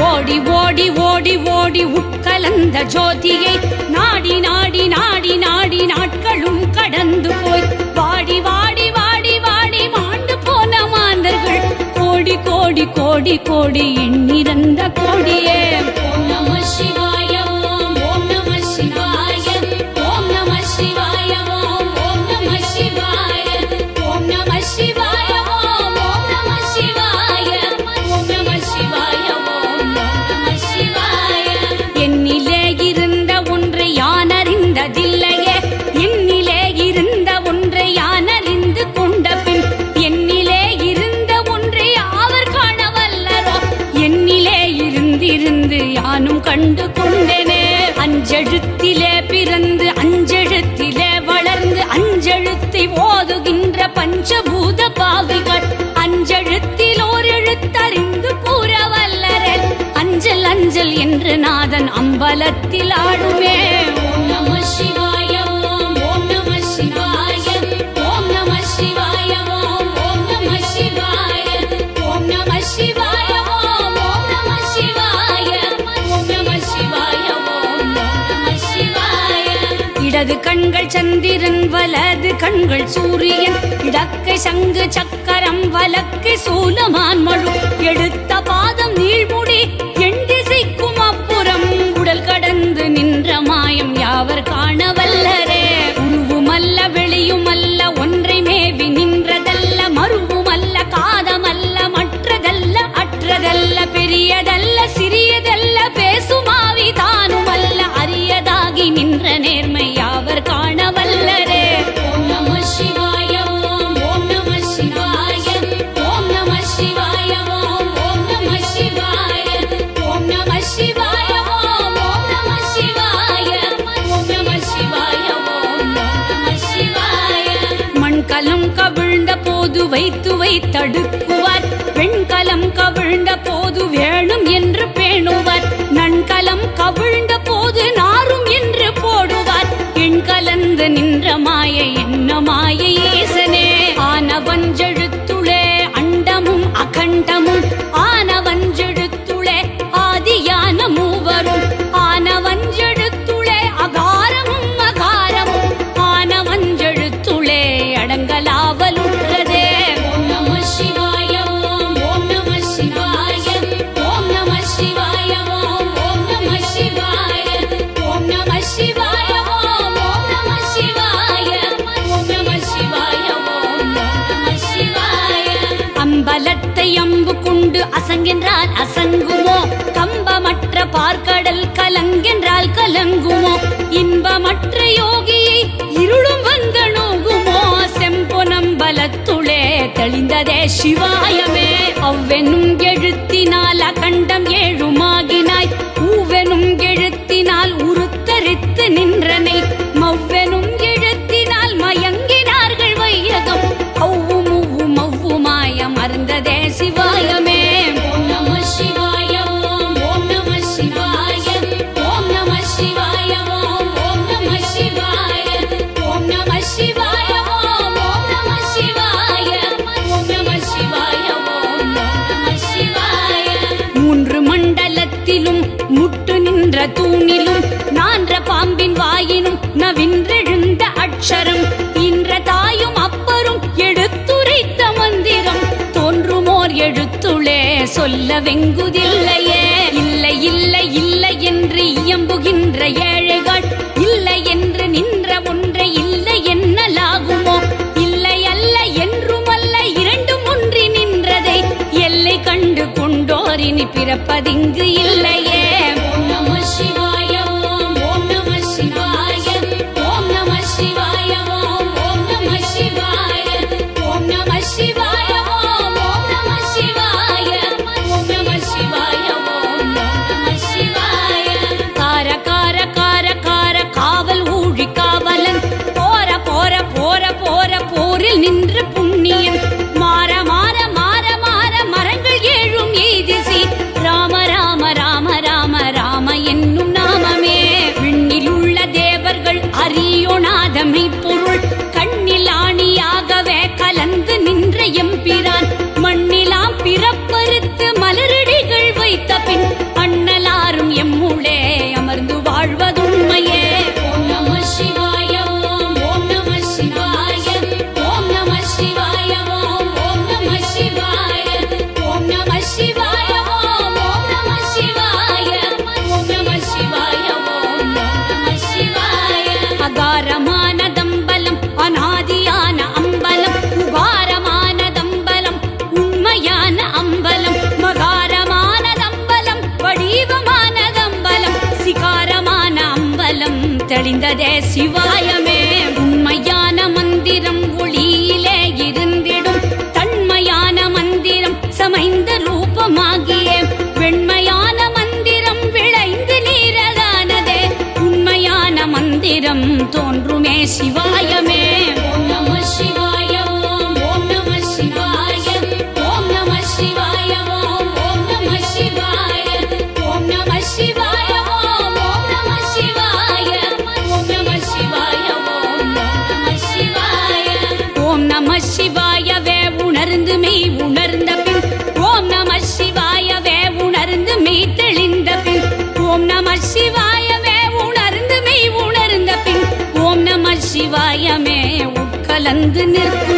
ஓடி ஓடி ஓடி ஓடி உட்கலந்த ஜோதியை. நாடி நாடி நாடி நாடி நாட்களும் கடந்து போய். வாடி வாடி வாடி வாடி மாண்டு போன மாந்தர்கள். கோடி கோடி கோடி கோடி எண்ணிறந்த கோடியே. நம சிவா அஞ்செழுத்திலே பிறந்து அஞ்செழுத்திலே வளர்ந்து அஞ்செழுத்தை ஓதுகின்ற பஞ்சபூத பாவிகள். அஞ்செழுத்தில் ஓர் எழுத்தறிந்து கூற வல்லரல் அஞ்சல் அஞ்சல் என்று நாதன் அம்பலத்தில் ஆடுமே. இடது கண்கள் சந்திரன் வலது கண்கள் சூரியன். இடக்கை சங்கு சக்கரம் வலக்கை சூலமான் மழு. எழுத்து துவை துவை தடுக்குவார். வெண்கலம் கவிழ்ந்த போது வேணும் என்று அம்பலத்தை அம்பு கொண்டு அசங்கின்றால் அசங்குமோ? கம்பமற்ற பார்க்கடல் கலங்கென்றால் கலங்குமோ? இன்பமற்ற யோகியை இருளும் வந்த நோகுமோ? செம்பொனம்பலத்துளே தெளிந்ததே சிவாயமே. அவ்வெனும் எழுத்தினால் அகண்டம் ஏழு சொல்ல வெங்குதில்லையே. இல்லை இல்லை இல்லை என்று இயம்புகின்ற ஏழைகள். இல்லை என்று நின்ற ஒன்றை இல்லை என்னலாகுமோ? இல்லை அல்ல என்றும் அல்ல இரண்டும் ஒன்றி நின்றதை எல்லை கண்டு கொண்டோரினி பிறப்பதிங்கு இல்லை. The day desce o சிவாயமே உணர்ந்து மெய் உணர்ந்த பின் ஓம் நம சிவாயமே உட்கலந்து நிற்கும்.